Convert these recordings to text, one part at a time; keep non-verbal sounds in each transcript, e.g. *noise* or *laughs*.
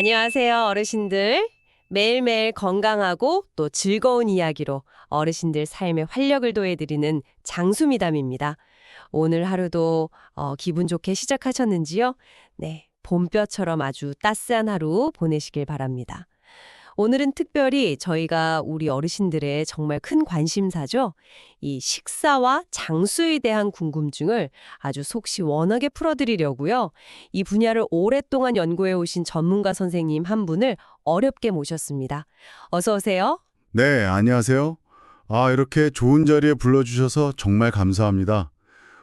안녕하세요, 어르신들. 매일매일 건강하고 또 즐거운 이야기로 어르신들 삶에 활력을 도해드리는 장수미담입니다. 오늘 하루도 어, 기분 좋게 시작하셨는지요? 네, 봄볕처럼 아주 따스한 하루 보내시길 바랍니다. 오늘은 특별히 저희가 우리 어르신들의 정말 큰 관심사죠. 이 식사와 장수에 대한 궁금증을 아주 속 시원하게 풀어드리려고요. 이 분야를 오랫동안 연구해 오신 전문가 선생님 한 분을 어렵게 모셨습니다. 어서 오세요. 네, 안녕하세요. 아, 이렇게 좋은 자리에 불러주셔서 정말 감사합니다.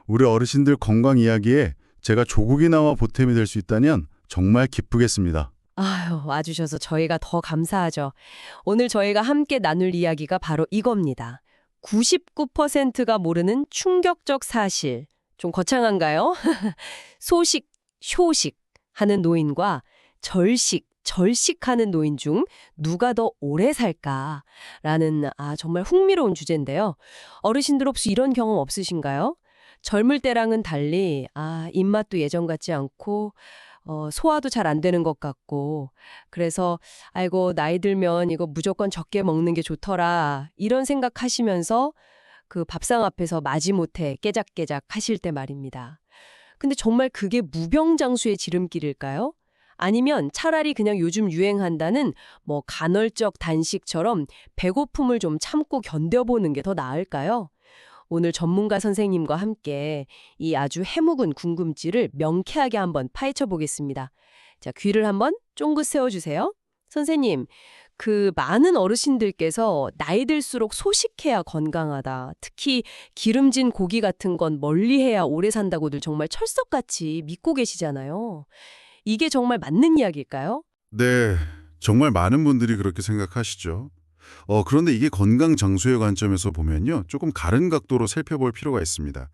우리 어르신들 건강 이야기에 제가 조국이나마 보탬이 될 수 있다면 정말 기쁘겠습니다. 아유, 와주셔서 저희가 더 감사하죠. 오늘 저희가 함께 나눌 이야기가 바로 이겁니다. 99%가 모르는 충격적 사실. 좀 거창한가요? *laughs* 소식, 효식 하는 노인과 절식, 절식하는 노인 중 누가 더 오래 살까라는 아 정말 흥미로운 주제인데요. 어르신들 혹시 이런 경험 없으신가요? 젊을 때랑은 달리 아 입맛도 예전 같지 않고 어, 소화도 잘 안 되는 것 같고 그래서 아이고 나이 들면 이거 무조건 적게 먹는 게 좋더라 이런 생각하시면서 그 밥상 앞에서 마지못해 깨작깨작 하실 때 말입니다. 근데 정말 그게 무병장수의 지름길일까요? 아니면 차라리 그냥 요즘 유행한다는 뭐 간헐적 단식처럼 배고픔을 좀 참고 견뎌보는 게 더 나을까요? 오늘 전문가 선생님과 함께 이 아주 해묵은 궁금증을 명쾌하게 한번 파헤쳐 보겠습니다. 자, 귀를 한번 쫑긋 세워주세요. 선생님, 그 많은 어르신들께서 나이 들수록 소식해야 건강하다. 특히 기름진 고기 같은 건 멀리해야 오래 산다고들 정말 철석같이 믿고 계시잖아요. 이게 정말 맞는 이야기일까요? 네, 정말 많은 분들이 그렇게 생각하시죠. 어, 그런데 이게 건강 장수의 관점에서 보면요. 조금 다른 각도로 살펴볼 필요가 있습니다.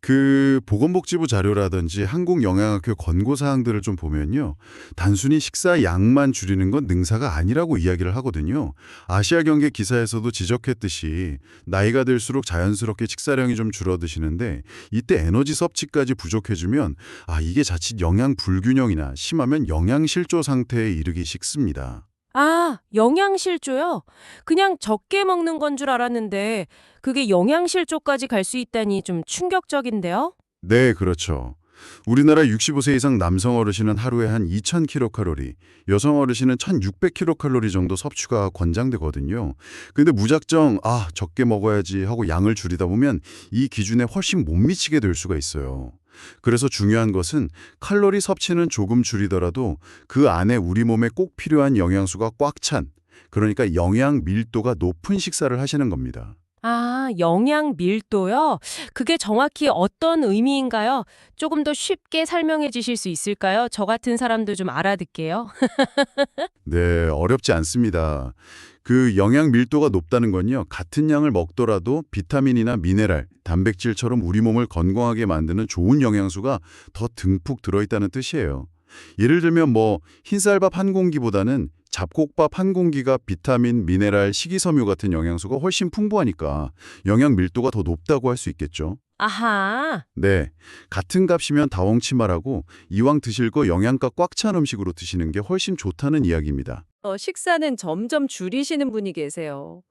그 보건복지부 자료라든지 한국영양학회 권고사항들을 좀 보면요. 단순히 식사 양만 줄이는 건 능사가 아니라고 이야기를 하거든요. 아시아 경제 기사에서도 지적했듯이 나이가 들수록 자연스럽게 식사량이 좀 줄어드시는데 이때 에너지 섭취까지 부족해지면 아 이게 자칫 영양 불균형이나 심하면 영양실조 상태에 이르기 쉽습니다. 아, 영양실조요? 그냥 적게 먹는 건 줄 알았는데 그게 영양실조까지 갈 수 있다니 좀 충격적인데요? 네, 그렇죠. 우리나라 65세 이상 남성 어르신은 하루에 한 2,000kcal, 여성 어르신은 1,600kcal 정도 섭취가 권장되거든요. 근데 무작정 아, 적게 먹어야지 하고 양을 줄이다 보면 이 기준에 훨씬 못 미치게 될 수가 있어요. 그래서 중요한 것은 칼로리 섭취는 조금 줄이더라도 그 안에 우리 몸에 꼭 필요한 영양소가 꽉 찬, 그러니까 영양 밀도가 높은 식사를 하시는 겁니다. 아, 영양 밀도요? 그게 정확히 어떤 의미인가요? 조금 더 쉽게 설명해 주실 수 있을까요? 저 같은 사람도 좀 알아듣게요. *laughs* 네, 어렵지 않습니다. 그 영양 밀도가 높다는 건요, 같은 양을 먹더라도 비타민이나 미네랄, 단백질처럼 우리 몸을 건강하게 만드는 좋은 영양소가 더 듬뿍 들어있다는 뜻이에요. 예를 들면 뭐 흰쌀밥 한 공기보다는 잡곡밥 한 공기가 비타민, 미네랄, 식이섬유 같은 영양소가 훨씬 풍부하니까 영양 밀도가 더 높다고 할 수 있겠죠. 아하, 네, 같은 값이면 다홍치마라고 이왕 드실 거 영양가 꽉 찬 음식으로 드시는 게 훨씬 좋다는 이야기입니다. 어, 식사는 점점 줄이시는 분이 계세요.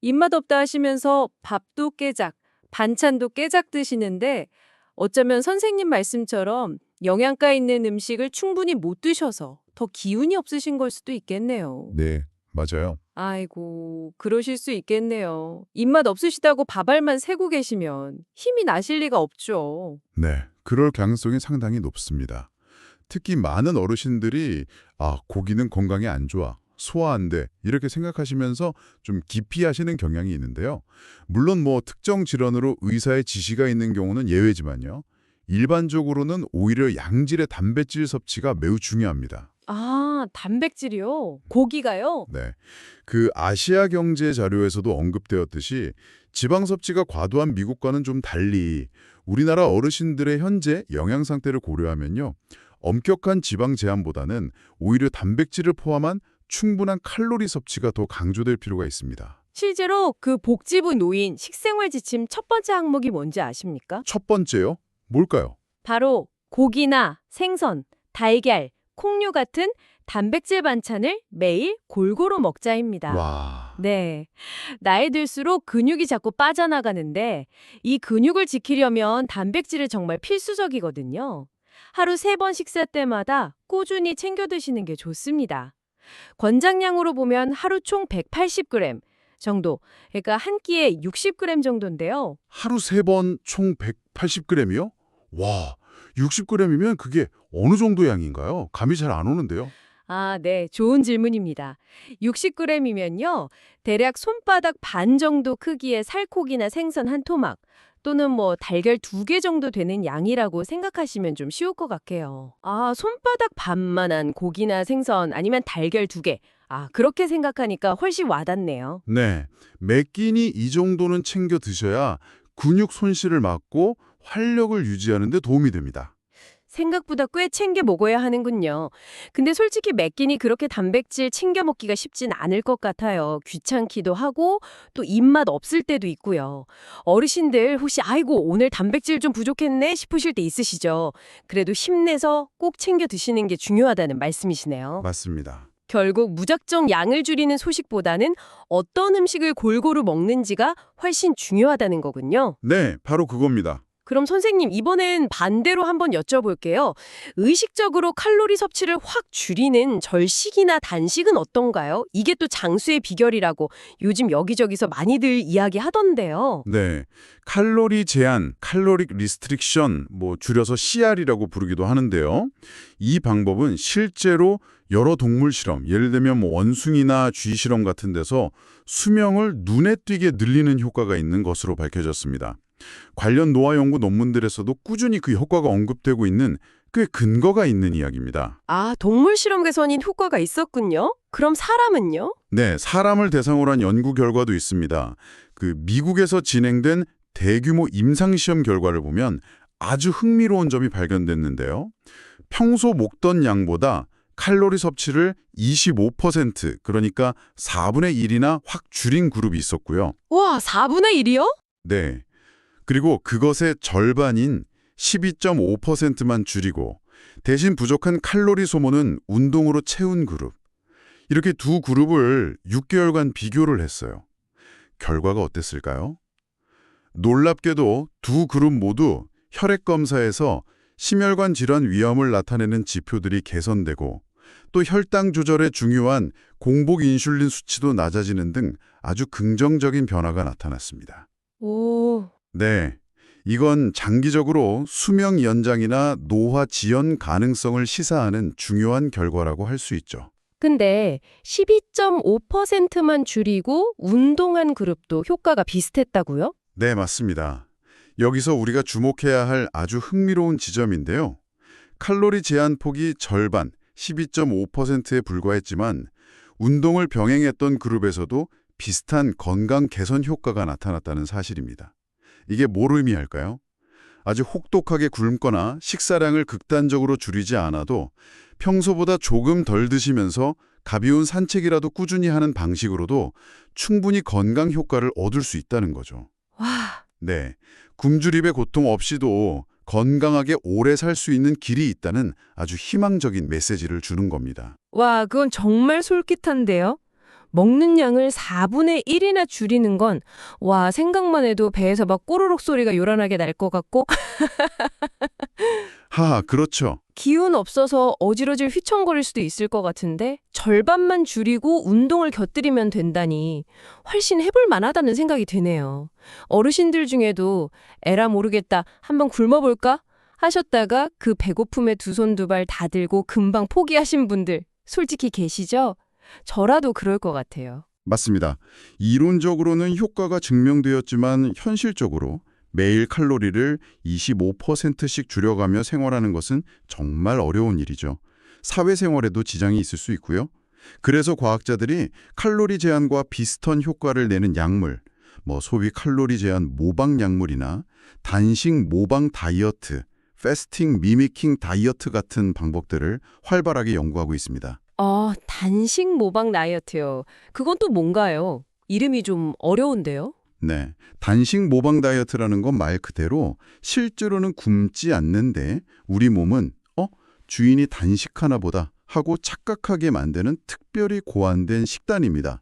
입맛 없다 하시면서 밥도 깨작, 반찬도 깨작 드시는데 어쩌면 선생님 말씀처럼 영양가 있는 음식을 충분히 못 드셔서 더 기운이 없으신 걸 수도 있겠네요. 네, 맞아요. 아이고, 그러실 수 있겠네요. 입맛 없으시다고 밥알만 세고 계시면 힘이 나실 리가 없죠. 네, 그럴 가능성이 상당히 높습니다. 특히 많은 어르신들이 아, 고기는 건강에 안 좋아, 소화 안 돼, 이렇게 생각하시면서 좀 기피하시는 경향이 있는데요. 물론 뭐 특정 질환으로 의사의 지시가 있는 경우는 예외지만요. 일반적으로는 오히려 양질의 단백질 섭취가 매우 중요합니다. 아, 단백질이요? 고기가요? 네. 그 아시아 경제 자료에서도 언급되었듯이 지방 섭취가 과도한 미국과는 좀 달리 우리나라 어르신들의 현재 영양 상태를 고려하면요. 엄격한 지방 제한보다는 오히려 단백질을 포함한 충분한 칼로리 섭취가 더 강조될 필요가 있습니다. 실제로 그 복지부 노인 식생활 지침 첫 번째 항목이 뭔지 아십니까? 첫 번째요. 뭘까요? 바로 고기나 생선, 달걀, 콩류 같은 단백질 반찬을 매일 골고루 먹자입니다. 와. 네. 나이 들수록 근육이 자꾸 빠져나가는데 이 근육을 지키려면 단백질이 정말 필수적이거든요. 하루 세 번 식사 때마다 꾸준히 챙겨 드시는 게 좋습니다. 권장량으로 보면 하루 총 180g 정도, 그러니까 한 끼에 60g 정도인데요. 하루 세 번 총 180g이요? 와, 60g이면 그게 어느 정도 양인가요? 감이 잘 안 오는데요. 아, 네. 좋은 질문입니다. 60g이면요. 대략 손바닥 반 정도 크기의 살코기나 생선 한 토막 또는 뭐 달걀 두 개 정도 되는 양이라고 생각하시면 좀 쉬울 것 같아요. 아, 손바닥 반만한 고기나 생선 아니면 달걀 두 개. 아, 그렇게 생각하니까 훨씬 와닿네요. 네, 매 끼니 이 정도는 챙겨 드셔야 근육 손실을 막고 활력을 유지하는 데 도움이 됩니다. 생각보다 꽤 챙겨 먹어야 하는군요. 근데 솔직히 매 끼니 그렇게 단백질 챙겨 먹기가 쉽진 않을 것 같아요. 귀찮기도 하고 또 입맛 없을 때도 있고요. 어르신들 혹시 아이고 오늘 단백질 좀 부족했네 싶으실 때 있으시죠? 그래도 힘내서 꼭 챙겨 드시는 게 중요하다는 말씀이시네요. 맞습니다. 결국 무작정 양을 줄이는 소식보다는 어떤 음식을 골고루 먹는지가 훨씬 중요하다는 거군요. 네, 바로 그겁니다. 그럼 선생님 이번엔 반대로 한번 여쭤볼게요. 의식적으로 칼로리 섭취를 확 줄이는 절식이나 단식은 어떤가요? 이게 또 장수의 비결이라고 요즘 여기저기서 많이들 이야기하던데요. 네, 칼로리 제한, 칼로릭 리스트릭션, 뭐 줄여서 CR이라고 부르기도 하는데요. 이 방법은 실제로 여러 동물 실험, 예를 들면 뭐 원숭이나 쥐 실험 같은 데서 수명을 눈에 띄게 늘리는 효과가 있는 것으로 밝혀졌습니다. 관련 노화 연구 논문들에서도 꾸준히 그 효과가 언급되고 있는 꽤 근거가 있는 이야기입니다. 아, 동물 실험 개선인 효과가 있었군요. 그럼 사람은요? 네, 사람을 대상으로 한 연구 결과도 있습니다. 그 미국에서 진행된 대규모 임상시험 결과를 보면 아주 흥미로운 점이 발견됐는데요. 평소 먹던 양보다 칼로리 섭취를 25% 그러니까 4분의 1이나 확 줄인 그룹이 있었고요. 와, 4분의 1이요? 네. 그리고 그것의 절반인 12.5%만 줄이고 대신 부족한 칼로리 소모는 운동으로 채운 그룹. 이렇게 두 그룹을 6개월간 비교를 했어요. 결과가 어땠을까요? 놀랍게도 두 그룹 모두 혈액 검사에서 심혈관 질환 위험을 나타내는 지표들이 개선되고 또 혈당 조절에 중요한 공복 인슐린 수치도 낮아지는 등 아주 긍정적인 변화가 나타났습니다. 오, 네. 이건 장기적으로 수명 연장이나 노화 지연 가능성을 시사하는 중요한 결과라고 할 수 있죠. 근데 12.5%만 줄이고 운동한 그룹도 효과가 비슷했다고요? 네, 맞습니다. 여기서 우리가 주목해야 할 아주 흥미로운 지점인데요. 칼로리 제한 폭이 절반, 12.5%에 불과했지만 운동을 병행했던 그룹에서도 비슷한 건강 개선 효과가 나타났다는 사실입니다. 이게 뭘 의미할까요? 아주 혹독하게 굶거나 식사량을 극단적으로 줄이지 않아도 평소보다 조금 덜 드시면서 가벼운 산책이라도 꾸준히 하는 방식으로도 충분히 건강 효과를 얻을 수 있다는 거죠. 와, 네, 굶주림의 고통 없이도 건강하게 오래 살 수 있는 길이 있다는 아주 희망적인 메시지를 주는 겁니다. 와, 그건 정말 솔깃한데요? 먹는 양을 4분의 1이나 줄이는 건, 와, 생각만 해도 배에서 막 꼬르륵 소리가 요란하게 날 것 같고, *laughs* 하, 그렇죠. 기운 없어서 어지러질 휘청거릴 수도 있을 것 같은데, 절반만 줄이고 운동을 곁들이면 된다니, 훨씬 해볼 만하다는 생각이 드네요. 어르신들 중에도, 에라 모르겠다, 한번 굶어볼까? 하셨다가 그 배고픔에 두 손 두 발 다 들고 금방 포기하신 분들, 솔직히 계시죠? 저라도 그럴 것 같아요. 맞습니다. 이론적으로는 효과가 증명되었지만 현실적으로 매일 칼로리를 25%씩 줄여가며 생활하는 것은 정말 어려운 일이죠. 사회생활에도 지장이 있을 수 있고요. 그래서 과학자들이 칼로리 제한과 비슷한 효과를 내는 약물, 뭐 소위 칼로리 제한 모방 약물이나 단식 모방 다이어트, 패스팅 미미킹 다이어트 같은 방법들을 활발하게 연구하고 있습니다. 어, 단식 모방 다이어트요. 그건 또 뭔가요? 이름이 좀 어려운데요? 네. 단식 모방 다이어트라는 건 말 그대로 실제로는 굶지 않는데 우리 몸은 어? 주인이 단식하나 보다 하고 착각하게 만드는 특별히 고안된 식단입니다.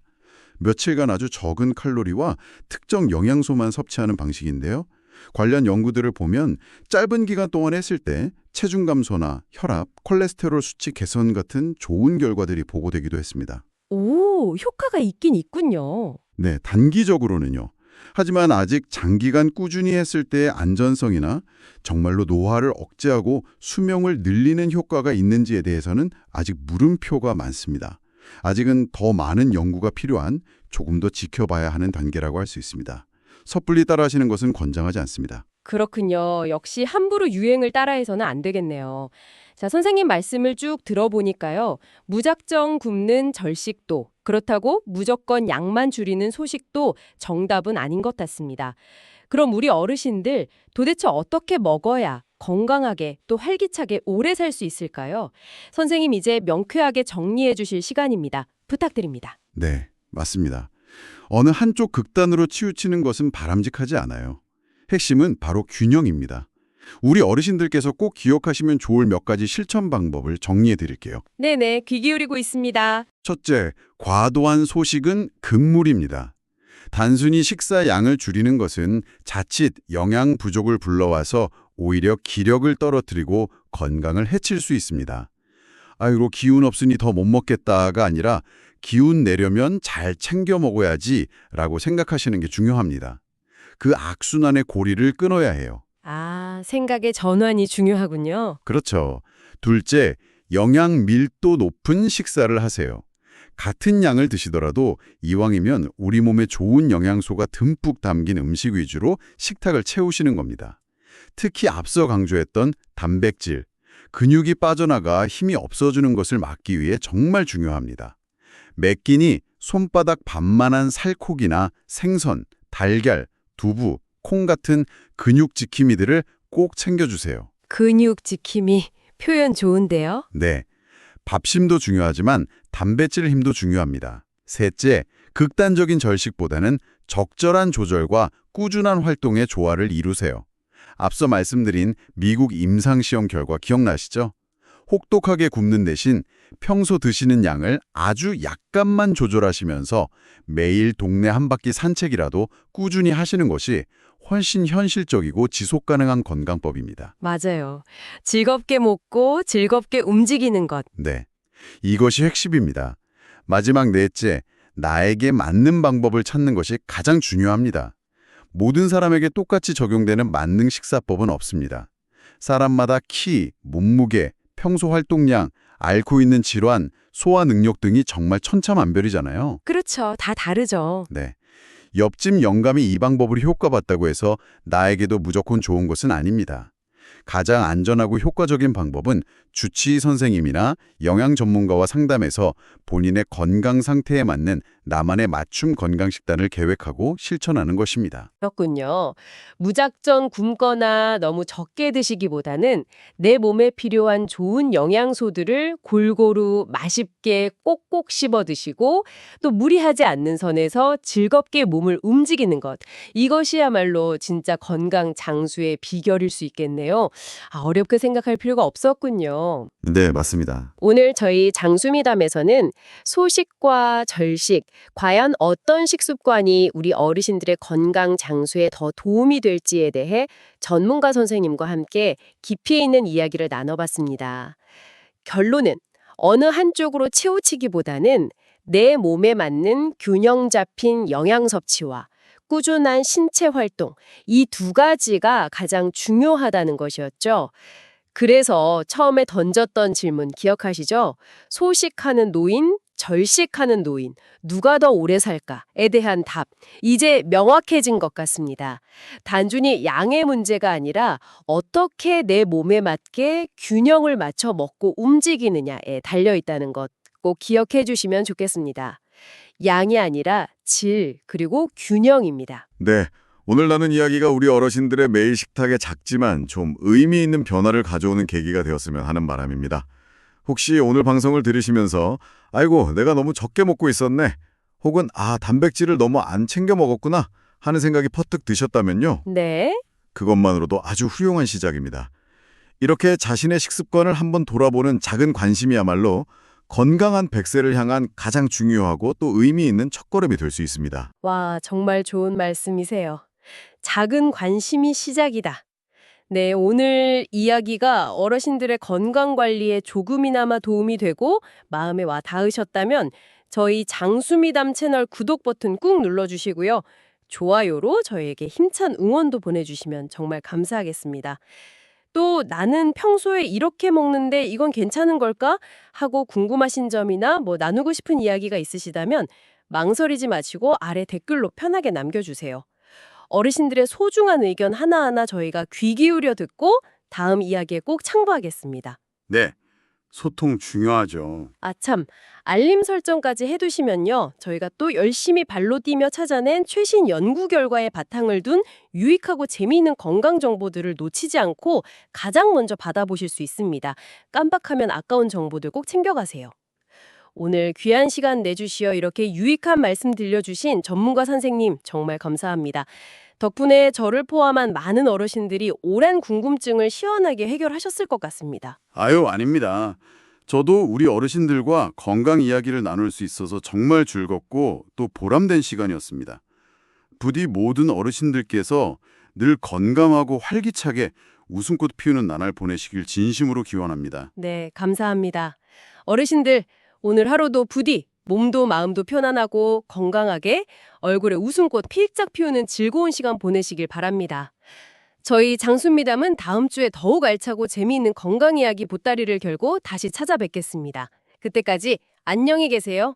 며칠간 아주 적은 칼로리와 특정 영양소만 섭취하는 방식인데요. 관련 연구들을 보면 짧은 기간 동안 했을 때 체중 감소나 혈압, 콜레스테롤 수치 개선 같은 좋은 결과들이 보고되기도 했습니다. 오, 효과가 있긴 있군요. 네, 단기적으로는요. 하지만 아직 장기간 꾸준히 했을 때의 안전성이나 정말로 노화를 억제하고 수명을 늘리는 효과가 있는지에 대해서는 아직 물음표가 많습니다. 아직은 더 많은 연구가 필요한 조금 더 지켜봐야 하는 단계라고 할 수 있습니다. 섣불리 따라하시는 것은 권장하지 않습니다. 그렇군요. 역시 함부로 유행을 따라해서는 안 되겠네요. 자, 선생님 말씀을 쭉 들어보니까요. 무작정 굶는 절식도, 그렇다고 무조건 양만 줄이는 소식도 정답은 아닌 것 같습니다. 그럼 우리 어르신들 도대체 어떻게 먹어야 건강하게 또 활기차게 오래 살 수 있을까요? 선생님 이제 명쾌하게 정리해 주실 시간입니다. 부탁드립니다. 네, 맞습니다. 어느 한쪽 극단으로 치우치는 것은 바람직하지 않아요. 핵심은 바로 균형입니다. 우리 어르신들께서 꼭 기억하시면 좋을 몇 가지 실천 방법을 정리해 드릴게요. 네네, 귀 기울이고 있습니다. 첫째, 과도한 소식은 금물입니다. 단순히 식사 양을 줄이는 것은 자칫 영양 부족을 불러와서 오히려 기력을 떨어뜨리고 건강을 해칠 수 있습니다. 아이고 기운 없으니 더 못 먹겠다가 아니라 기운 내려면 잘 챙겨 먹어야지 라고 생각하시는 게 중요합니다. 그 악순환의 고리를 끊어야 해요. 아, 생각의 전환이 중요하군요. 그렇죠. 둘째, 영양 밀도 높은 식사를 하세요. 같은 양을 드시더라도 이왕이면 우리 몸에 좋은 영양소가 듬뿍 담긴 음식 위주로 식탁을 채우시는 겁니다. 특히 앞서 강조했던 단백질, 근육이 빠져나가 힘이 없어지는 것을 막기 위해 정말 중요합니다. 매 끼니 손바닥 반만한 살코기나 생선, 달걀, 두부, 콩 같은 근육 지킴이들을 꼭 챙겨주세요. 근육 지킴이 표현 좋은데요? 네. 밥심도 중요하지만 단백질 힘도 중요합니다. 셋째, 극단적인 절식보다는 적절한 조절과 꾸준한 활동의 조화를 이루세요. 앞서 말씀드린 미국 임상시험 결과 기억나시죠? 혹독하게 굶는 대신 평소 드시는 양을 아주 약간만 조절하시면서 매일 동네 한 바퀴 산책이라도 꾸준히 하시는 것이 훨씬 현실적이고 지속 가능한 건강법입니다. 맞아요. 즐겁게 먹고 즐겁게 움직이는 것. 네. 이것이 핵심입니다. 마지막 넷째, 나에게 맞는 방법을 찾는 것이 가장 중요합니다. 모든 사람에게 똑같이 적용되는 만능 식사법은 없습니다. 사람마다 키, 몸무게, 평소 활동량, 앓고 있는 질환, 소화 능력 등이 정말 천차만별이잖아요. 그렇죠. 다 다르죠. 네. 옆집 영감이 이 방법을 효과봤다고 해서 나에게도 무조건 좋은 것은 아닙니다. 가장 안전하고 효과적인 방법은 주치의 선생님이나 영양 전문가와 상담해서 본인의 건강 상태에 맞는 나만의 맞춤 건강 식단을 계획하고 실천하는 것입니다. 그렇군요. 무작정 굶거나 너무 적게 드시기보다는 내 몸에 필요한 좋은 영양소들을 골고루 맛있게 꼭꼭 씹어 드시고 또 무리하지 않는 선에서 즐겁게 몸을 움직이는 것. 이것이야말로 진짜 건강 장수의 비결일 수 있겠네 요. 아, 어렵게 생각할 필요가 없었군요. 네, 맞습니다. 오늘 저희 장수미담에서는 소식과 절식, 과연 어떤 식습관이 우리 어르신들의 건강 장수에 더 도움이 될지에 대해 전문가 선생님과 함께 깊이 있는 이야기를 나눠봤습니다. 결론은 어느 한쪽으로 치우치기보다는 내 몸에 맞는 균형 잡힌 영양 섭취와 꾸준한 신체 활동, 이 두 가지가 가장 중요하다는 것이었죠. 그래서 처음에 던졌던 질문 기억하시죠? 소식하는 노인, 절식하는 노인, 누가 더 오래 살까에 대한 답, 이제 명확해진 것 같습니다. 단순히 양의 문제가 아니라 어떻게 내 몸에 맞게 균형을 맞춰 먹고 움직이느냐에 달려 있다는 것 꼭 기억해 주시면 좋겠습니다. 양이 아니라 질, 그리고 균형입니다. 네, 오늘 나눈 이야기가 우리 어르신들의 매일 식탁에 작지만 좀 의미 있는 변화를 가져오는 계기가 되었으면 하는 바람입니다. 혹시 오늘 방송을 들으시면서 아이고 내가 너무 적게 먹고 있었네 혹은 아 단백질을 너무 안 챙겨 먹었구나 하는 생각이 퍼뜩 드셨다면요. 네. 그것만으로도 아주 훌륭한 시작입니다. 이렇게 자신의 식습관을 한번 돌아보는 작은 관심이야말로 건강한 100세를 향한 가장 중요하고 또 의미 있는 첫걸음이 될 수 있습니다. 와, 정말 좋은 말씀이세요. 작은 관심이 시작이다. 네, 오늘 이야기가 어르신들의 건강 관리에 조금이나마 도움이 되고 마음에 와 닿으셨다면 저희 장수미담 채널 구독 버튼 꾹 눌러주시고요. 좋아요로 저희에게 힘찬 응원도 보내주시면 정말 감사하겠습니다. 또 나는 평소에 이렇게 먹는데 이건 괜찮은 걸까? 하고 궁금하신 점이나 뭐 나누고 싶은 이야기가 있으시다면 망설이지 마시고 아래 댓글로 편하게 남겨주세요. 어르신들의 소중한 의견 하나하나 저희가 귀 기울여 듣고 다음 이야기에 꼭 참고하겠습니다. 네, 소통 중요하죠. 아 참, 알림 설정까지 해두시면요. 저희가 또 열심히 발로 뛰며 찾아낸 최신 연구 결과에 바탕을 둔 유익하고 재미있는 건강 정보들을 놓치지 않고 가장 먼저 받아보실 수 있습니다. 깜빡하면 아까운 정보들 꼭 챙겨가세요. 오늘 귀한 시간 내주시어 이렇게 유익한 말씀 들려주신 전문가 선생님 정말 감사합니다. 덕분에 저를 포함한 많은 어르신들이 오랜 궁금증을 시원하게 해결하셨을 것 같습니다. 아유, 아닙니다. 저도 우리 어르신들과 건강 이야기를 나눌 수 있어서 정말 즐겁고 또 보람된 시간이었습니다. 부디 모든 어르신들께서 늘 건강하고 활기차게 웃음꽃 피우는 나날 보내시길 진심으로 기원합니다. 네, 감사합니다. 어르신들, 오늘 하루도 부디 몸도 마음도 편안하고 건강하게 얼굴에 웃음꽃 필짝 피우는 즐거운 시간 보내시길 바랍니다. 저희 장수미담은 다음 주에 더욱 알차고 재미있는 건강 이야기 보따리를 결고 다시 찾아뵙겠습니다. 그때까지 안녕히 계세요.